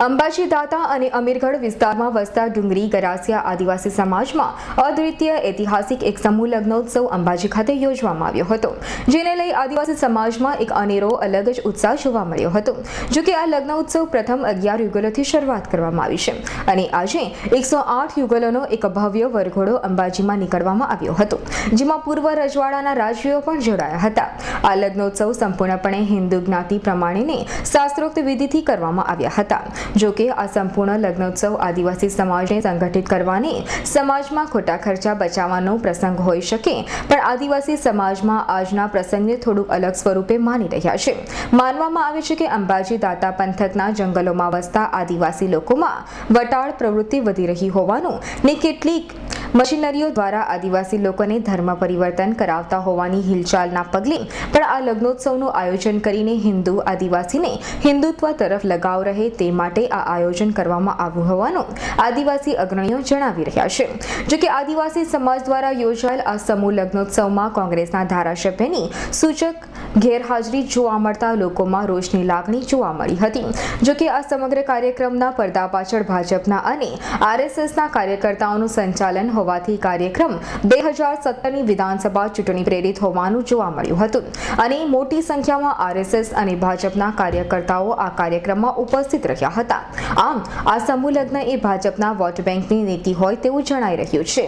અંબાજી દાતા અને અમીરગઢ વિસ્તારમાં વસતા ડુંગરી ગરાસિયા આદિવાસી સમાજમાં અદ્વિતીય ઐતિહાસિક એક સમૂહ લગ્નોત્સવ અંબાજી ખાતે યોજવામાં આવ્યો હતો, જેને લઈ આદિવાસી સમાજમાં એક અનેરો અલગ જ ઉત્સાહ જોવા મળ્યો હતો. જો કે આ લગ્નોત્સવ પ્રથમ અગિયાર યુગલોથી શરૂઆત કરવામાં આવી છે અને આજે એકસો આઠ યુગલોનો એક ભવ્ય વરઘોડો અંબાજીમાં નીકળવામાં આવ્યો હતો, જેમાં પૂર્વ રજવાડાના રાજવીઓ પણ જોડાયા હતા. આ લગ્નોત્સવ સંપૂર્ણપણે હિન્દુ જ્ઞાતિ પ્રમાણેને શાસ્ત્રોક્ત વિધિથી કરવામાં આવ્યા હતા. જો કે આ સંપૂર્ણ લગ્નોત્સવ આદિવાસી સમાજને સંગઠિત કરવાની, સમાજમાં ખોટા ખર્ચા બચાવવાનો પ્રસંગ હોઈ શકે. પણ આદિવાસી સમાજમાં આજના પ્રસંગને થોડુંક અલગ સ્વરૂપે માની રહ્યા છે. માનવામાં આવે છે કે અંબાજી દાતા પંથકના જંગલોમાં વસતા આદિવાસી લોકોમાં વટાળ પ્રવૃત્તિ વધી રહી હોવાનું ને કેટલીક મશીનરીઓ દ્વારા આદિવાસી લોકોને ધર્મ પરિવર્તન કરાવતા હોવાની હિલચાલના પગલે પણ આ લગ્નોત્સવનું આયોજન કરીને હિન્દુ આદિવાસીને હિન્દુત્વ તરફ લગાવ રહે તે માટે આ આયોજન કરવામાં આવ્યું હોવાનું આદિવાસી અગ્રણીઓ જણાવી રહ્યા છે. જોકે આદિવાસી સમાજ દ્વારા યોજાયેલ આ સમૂહ લગ્નોત્સવમાં કોંગ્રેસના ધારાસભ્યની સૂચક ગેરહાજરી જોવા મળતા લોકોમાં રોષની લાગણી જોવા મળી હતી. જોકે આ સમગ્ર કાર્યક્રમના પડદા પાછળ ભાજપના અને આરએસએસના કાર્યકર્તાઓનું સંચાલન હોવાથી કાર્યક્રમ બે હજાર સત્તરની વિધાનસભા ચૂંટણી પ્રેરિત હોવાનું જોવા મળ્યું હતું. અને મોટી સંખ્યામાં આરએસએસ અને ભાજપના કાર્યકર્તાઓ આ કાર્યક્રમમાં ઉપસ્થિત રહ્યા હતા. આમ, આ સમૂહ લગ્ન એ ભાજપના વોટ બેંકની નીતિ હોય તેવું જણાઈ રહ્યું છે.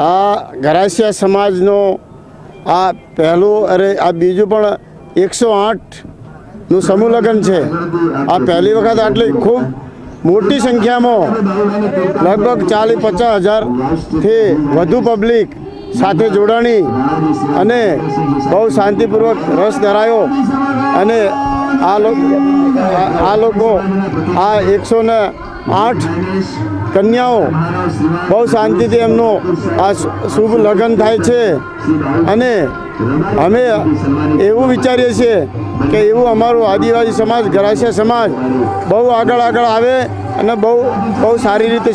આ ગરાસિયા સમાજનો આ પહેલું અરે આ બીજું પણ એકસો આઠનું સમૂહ લગ્ન છે. આ પહેલી વખત આટલી ખૂબ મોટી સંખ્યામાં લગભગ ચાલીસ પચાસ હજારથી વધુ પબ્લિક સાથે જોડાણી અને બહુ શાંતિપૂર્વક રસ ધરાયો અને આ લોકો આ લોકો, આ એકસો ને આઠ કન્યાઓ બહુ શાંતિથી એમનો આ શુભ લગ્ન થાય છે અને અમે એવું વિચારીએ છીએ કે એવું અમારું આદિવાસી સમાજ, ગરાસિયા સમાજ બહુ આગળ આગળ આવે અને બહુ બહુ સારી રીતે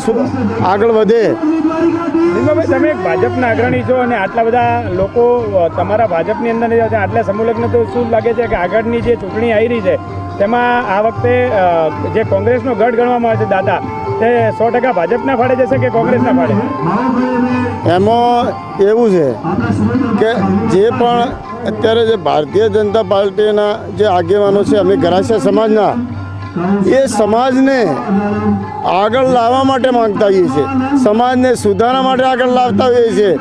આગળ વધે. નિમ્બાભાઈ તમે એક ભાજપના અગ્રણી છો અને આટલા બધા લોકો તમારા ભાજપની અંદર આટલા સમૂહ તો શું લાગે છે કે આગળની જે ચૂંટણી આવી રહી છે, તેમાં આ વખતે જે કોંગ્રેસનો ગઢ ગણવામાં આવે છે દાદા તે સો ટકા ભાજપના ફાળે જશે કે કોંગ્રેસના ફાળે? એમાં એવું છે કે જે પણ અત્યારે જે ભારતીય જનતા પાર્ટીના જે આગેવાનો છે, અમે ગરાસિયા સમાજના, એ સમાજને આગળ લાવવા માટે માંગતા હોઈએ છીએ. સમાજને સુધારવા માટે આગળ લાવતા હોઈએ છીએ.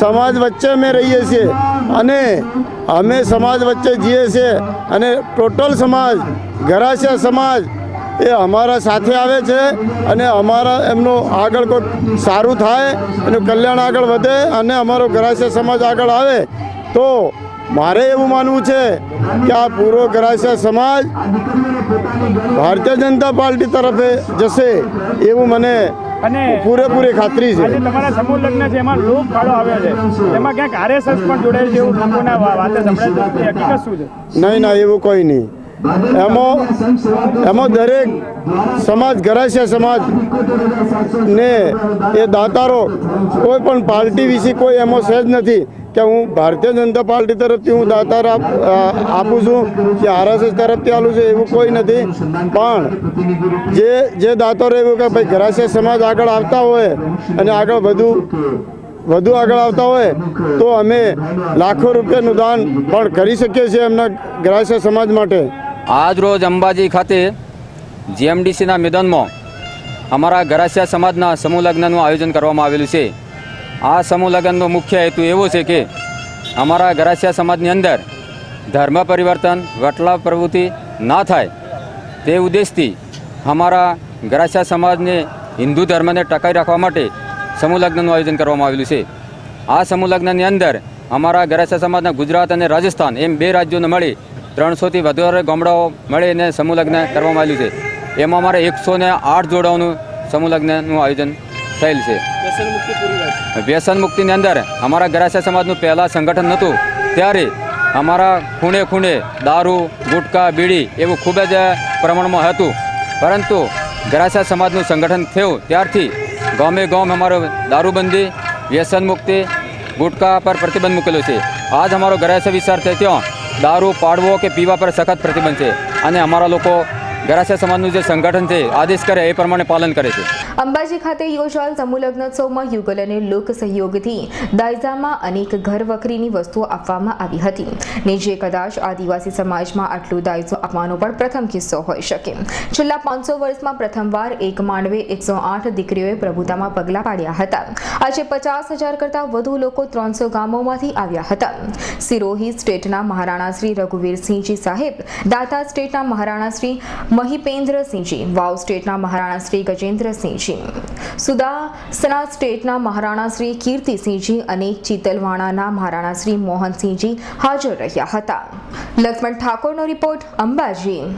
સમાજ વચ્ચે અમે રહીએ છીએ અને અમે સમાજ વચ્ચે જઈએ છીએ. અને ટોટલ સમાજ, ગરાસિયા સમાજ એ અમારા સાથે આવે છે અને અમારા એમનું આગળ કોઈ સારું થાય એનું કલ્યાણ આગળ વધે અને અમારો ગ્રાસ્ય સમાજ આગળ આવે તો મારે એવું માનવું છે કે આ પૂરો ગ્રાસ્ય સમાજ ભારતીય જનતા પાર્ટી તરફે જશે એવું મને અને પૂરેપૂરી ખાતરી છે. તમારા સમૂહ લગ્ન છે એમાં લોક ફાળો આવ્યો છે. એમાં ક્યાંક આરએસએસ પણ જોડાયેલ છે એવું લોકોના વાતે સંભળાય હકીકત શું છે? નહીં ના એવું કોઈ નહીં. એમાં એમાં દરેક સમાજ ગરાસિયા સમાજ ને એ દાતારો કોઈ પણ પાર્ટી વિશે કોઈ એમાં સહેજ નથી કે હું ભારતીય જનતા પાર્ટી તરફથી હું દાતાર આપું છું કે આરએસએસ તરફથી આલું છું એવું કોઈ નથી. પણ જે જે દાતારો એવું કે ભાઈ ગરાસિયા સમાજ આગળ આવતા હોય અને આગળ વધુ વધુ આગળ આવતા હોય તો અમે લાખો રૂપિયાનું દાન પણ કરી શકીએ છીએ એમના ગ્રાસ્ય સમાજ માટે. આજ રોજ અંબાજી ખાતે જીએમડીસીના મેદાનમાં અમારા ગરાસિયા સમાજના સમૂહ લગ્નનું આયોજન કરવામાં આવેલું છે. આ સમૂહ લગ્નનો મુખ્ય હેતુ એવો છે કે અમારા ગરાસિયા સમાજની અંદર ધર્મ પરિવર્તન, વટલા પ્રવૃત્તિ ના થાય તે ઉદ્દેશથી અમારા ગરાસિયા સમાજને હિન્દુ ધર્મને ટકાવી રાખવા માટે સમૂહ લગ્નનું આયોજન કરવામાં આવેલું છે. આ સમૂહ લગ્નની અંદર અમારા ગરાસિયા સમાજના ગુજરાત અને રાજસ્થાન એમ બે રાજ્યોને મળી ત્રણસોથી વધારે ગામડાઓ મળીને સમૂહ કરવામાં આવ્યું છે. એમાં અમારે એકસો ને આઠ જોડાઓનું સમૂહ લગ્નનું આયોજન થયેલ છે. વ્યસન મુક્તિની અંદર અમારા ગરાસિયા સમાજનું પહેલાં સંગઠન નહોતું. ત્યારે અમારા ખૂણે ખૂણે દારૂ, ગુટકા, બીડી એવું ખૂબ જ પ્રમાણમાં હતું. પરંતુ ગરાસિયા સમાજનું સંગઠન થયું ત્યારથી ગામે ગામ અમારો દારૂબંધી, વ્યસન મુક્તિ, ગુટકા પર પ્રતિબંધ મૂકેલો છે. આજ અમારો ગરાસિયા વિસ્તાર છે ત્યાં દારૂ પાડવો કે પીવા પર સખત પ્રતિબંધ છે. અને અમારા લોકો ગરાસિયા સમાજનું જે સંગઠન છે, આદેશ કરે એ પ્રમાણે પાલન કરે છે. અંબાજી ખાતે યોજાયેલ સમૂહ લગ્નોત્સવમાં યુગલ અને લોક સહયોગથી દાયજામાં અનેક ઘર વખરીની વસ્તુઓ આપવામાં આવી હતી. ને જે કદાચ આદિવાસી સમાજમાં આટલું દાયજો આપવાનો પણ પ્રથમ કિસ્સો હોઈ શકે. છેલ્લા પાંચસો વર્ષમાં પ્રથમવાર એક માંડવે એકસો આઠ દીકરીઓએ પ્રભુતામાં પગલાં પાડ્યા હતા. આજે પચાસ હજાર કરતાં વધુ લોકો ત્રણસો ગામોમાંથી આવ્યા હતા. સિરોહી સ્ટેટના મહારાણા શ્રી રઘુવીરસિંહજી સાહેબ, દાતા સ્ટેટના મહારાણા શ્રી મહિપેન્દ્રસિંહજી, વાવ સ્ટેટના મહારાણા શ્રી ગજેન્દ્રસિંહજી. સુદાસના સ્ટેટના મહારાણા શ્રી કીર્તિસિંહજી અને ચિતલવાણાના મહારાણા શ્રી મોહનસિંહજી હાજર રહ્યા હતા. લક્ષ્મણ ઠાકોરનો રિપોર્ટ અંબાજી.